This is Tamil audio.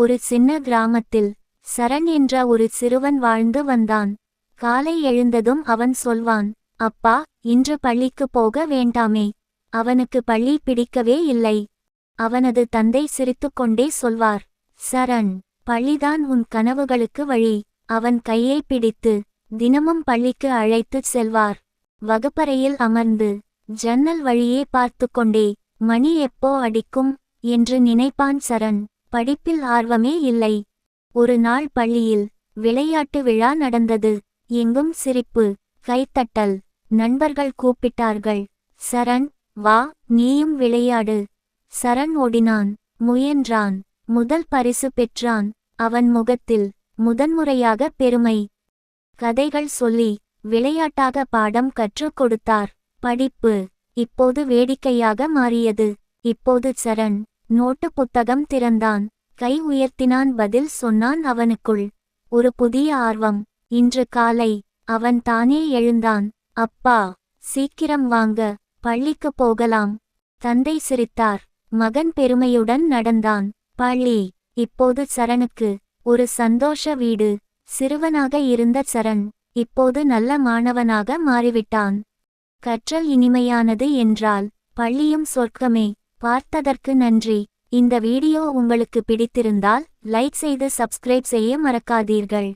ஒரு சின்ன கிராமத்தில் சரண் என்ற ஒரு சிறுவன் வாழ்ந்து வந்தான். காலை எழுந்ததும் அவன் சொல்வான் அப்பா இன்று பள்ளிக்கு போக வேண்டாமே. அவனுக்கு பள்ளி பிடிக்கவே இல்லை. அவனது தந்தை சிரித்துக்கொண்டே சொல்வார் சரண் பள்ளிதான் உன் கனவுகளுக்கு வழி. அவன் கையை பிடித்து தினமும் பள்ளிக்கு அழைத்துச் செல்வார். வகுப்பறையில் அமர்ந்து ஜன்னல் வழியே பார்த்து கொண்டே மணி எப்போ அடிக்கும்? என்று நினைப்பான் சரண். படிப்பில் ஆர்வமே இல்லை. ஒரு நாள் பள்ளியில் விளையாட்டு விழா நடந்தது. எங்கும் சிரிப்பு கைத்தட்டல். நண்பர்கள் கூப்பிட்டார்கள். சரண் வா நீயும் விளையாடு சரண் ஓடினான். முயன்றான். முதல் பரிசு பெற்றான். அவன் முகத்தில் முதன்முறையாக பெருமை. கதைகள் சொல்லி விளையாட்டாக பாடம் கற்றுக் கொடுத்தார். படிப்பு இப்போது வேடிக்கையாக மாறியது. இப்போது சரண் நோட்டு புத்தகம் திறந்தான். கை உயர்த்தினான் பதில் சொன்னான் அவனுக்குள். ஒரு புதிய ஆர்வம். இன்று காலை அவன் தானே எழுந்தான். அப்பா சீக்கிரம் வாங்க பள்ளிக்கு போகலாம். தந்தை சிரித்தார். மகன் பெருமையுடன் நடந்தான். பள்ளி இப்போது சரணுக்கு ஒரு சந்தோஷ வீடு. சிறுவனாக இருந்த சரண் இப்போது நல்ல மாணவனாக மாறிவிட்டான். கற்றல் இனிமையானது என்றால் பள்ளியும் சொர்க்கமே. பார்த்ததற்கு நன்றி. இந்த வீடியோ உங்களுக்கு பிடித்திருந்தால் லைக் செய்து சப்ஸ்கிரைப் செய்ய மறக்காதீர்கள்.